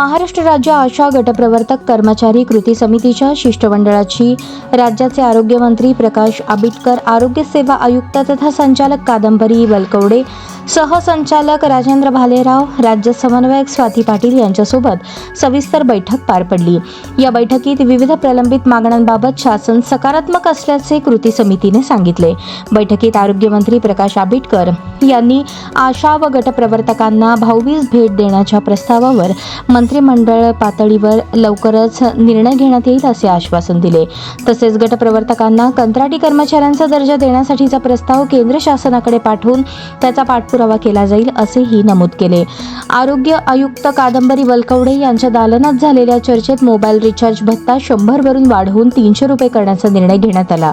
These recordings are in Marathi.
महाराष्ट्र राज्य आशा गटप्रवर्तक कर्मचारी कृती समितीच्या शिष्टमंडळाची राज्याचे आरोग्यमंत्री प्रकाश आबिटकर आरोग्य सेवा आयुक्त तथा संचालक कादंबरी वलकवडे सहसंचालक राजेंद्र भालेराव राज्य समन्वयक स्वाती पाटील यांच्यासोबत सविस्तर बैठक पार पडली. या बैठकीत विविध प्रलंबित मागण्यांबाबत शासन सकारात्मक असल्याचे कृती समितीने सांगितले. बैठकीत आरोग्यमंत्री प्रकाश आबिटकर यांनी आशा व गटप्रवर्तकांना भाऊबीज भेट देण्याच्या प्रस्तावावर मंत्रिमंडळ पातळीवर लवकरच निर्णय घेण्यात येईल असे आश्वासन दिले. तसेच गटप्रवर्तकांना कंत्राटी कर्मचाऱ्यांचा दर्जा देण्यासाठीचा प्रस्ताव केंद्र शासनाकडे पाठवून त्याचा पाठपुरावा केला जाईल असेही नमूद केले. आरोग्य आयुक्त कादंबरी वलकवडे यांच्या दालनात झालेल्या चर्चेत मोबाईल रिचार्ज भत्ता शंभरवरून वाढवून तीनशे रुपये करण्याचा निर्णय घेण्यात आला.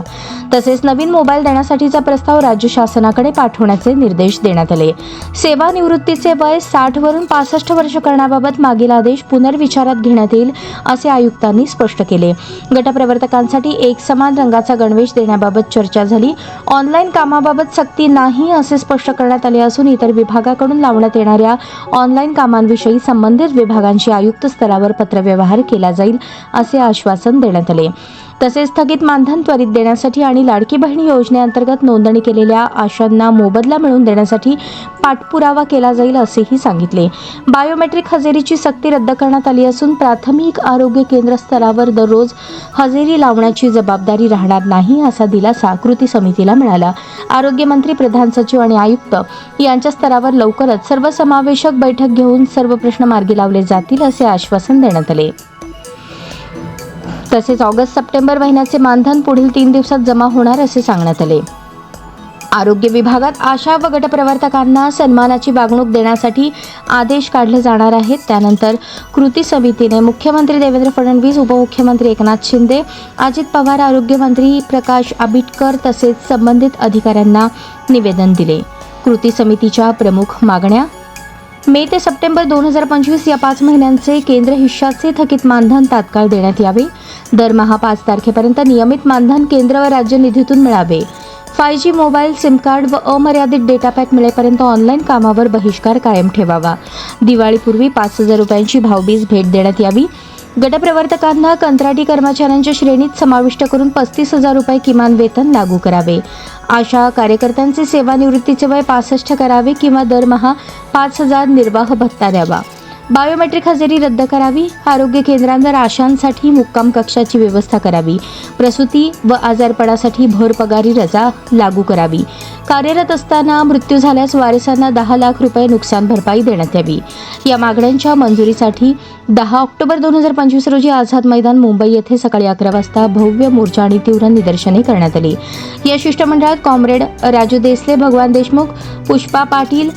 तसेच नवीन मोबाईल देण्यासाठीचा प्रस्ताव राज्य शासनाकडे पाठवण्याचे निर्देश देण्यात आले. सेवानिवृत्तीचे वय साठ वरून पासष्ट वर्ष करण्याबाबत मागील आदेश पुनर्विचारात घेण्यात येईल असे आयुक्तांनी स्पष्ट केले. गटप्रवर्तकांसाठी एक समान रंगाचा गणवेश देण्याबाबत चर्चा झाली. ऑनलाईन कामाबाबत सक्ती नाही असे स्पष्ट करण्यात आले असून इतर विभागाकडून लावण्यात येणाऱ्या ऑनलाईन कामांविषयी संबंधित विभागांशी आयुक्त स्तरावर पत्रव्यवहार केला जाईल असे आश्वासन देण्यात आले. तसेच स्थगित मानधन त्वरित देण्यासाठी आणि लाडकी बहिणी योजनेअंतर्गत नोंदणी केलेल्या आशांना मोबदला मिळवून देण्यासाठी पाठपुरावा केला जाईल असेही सांगितले. बायोमेट्रिक हजेरीची सक्ती रद्द करण्यात आली असून प्राथमिक आरोग्य केंद्र स्तरावर दररोज हजेरी लावण्याची जबाबदारी राहणार नाही असा दिलासा कृती समितीला मिळाला. आरोग्यमंत्री प्रधान सचिव आणि आयुक्त यांच्या स्तरावर लवकरच सर्वसमावेशक बैठक घेऊन सर्व प्रश्न मार्गी लावले जातील असे आश्वासन देण्यात आले. तसेच ऑगस्ट सप्टेंबर महिन्याचे मानधन पुढील तीन दिवसात जमा होणार असे सांगण्यात आले. आरोग्य विभागात आशा व गटप्रवर्तकांना सन्मानाची वागणूक देण्यासाठी आदेश काढले जाणार आहेत. त्यानंतर कृती समितीने मुख्यमंत्री देवेंद्र फडणवीस उपमुख्यमंत्री एकनाथ शिंदे अजित पवार आरोग्यमंत्री प्रकाश आबिटकर तसेच संबंधित अधिकाऱ्यांना निवेदन दिले. कृती समितीच्या प्रमुख मागण्या मे ते सप्टेंबर दोन हजार पंचवीस या पाच महिन्यांचे केंद्र हिश्शाचे थकीत मानधन तात्काळ देण्यात यावे. दरमहा पाच तारखेपर्यंत नियमित मानधन केंद्र व राज्य निधीतून मिळावे. Five G mobile SIM card व अमर्यादित डेटा पॅक मिळेपर्यंत ऑनलाईन कामावर बहिष्कार कायम ठेवावा. दिवाळीपूर्वी पाच हजार रुपयांची भावबीज भेट देण्यात यावी. गटप्रवर्तकांना कंत्राटी कर्मचाऱ्यांच्या श्रेणीत समाविष्ट करून पस्तीस हजार रुपये किमान वेतन लागू करावे. आशा कार्यकर्त्यांचे सेवानिवृत्तीचे वय पासष्ट करावे किंवा दरमहा पाच हजार निर्वाह भत्ता द्यावा. बायोमेट्रिक हजेरी रद्द करावी. आरोग्य केंद्रांवर आशांसाठी मुक्काम कक्षाची व्यवस्था करावी. प्रसूती व आजारपणासाठी भर पगारी रजा लागू करावी. कार्यरत असताना मृत्यू झाल्यास वारसांना दहा लाख रुपये नुकसान भरपाई देण्यात यावी. या मागण्यांच्या मंजुरीसाठी दहा ऑक्टोबर दोन हजार पंचवीस रोजी आझाद मैदान मुंबई येथे सकाळी अकरा वाजता भव्य मोर्चा आणि तीव्र निदर्शने करण्यात आली. या शिष्टमंडळात कॉम्रेड राजू देसले भगवान देशमुख पुष्पा पाटील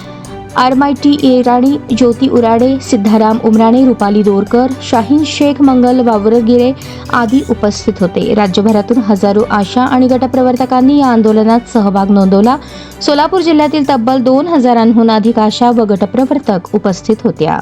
आरमायटी इराणी ज्योती उराडे सिद्धाराम उमराणे रुपाली दोरकर शाहीन शेख मंगल वावरगिरे आदी उपस्थित होते. राज्यभरातून हजारो आशा आणि गटप्रवर्तकांनी या आंदोलनात सहभाग नोंदवला. सोलापूर जिल्ह्यातील तब्बल दोन हजारांहून अधिक आशा व गटप्रवर्तक उपस्थित होत्या.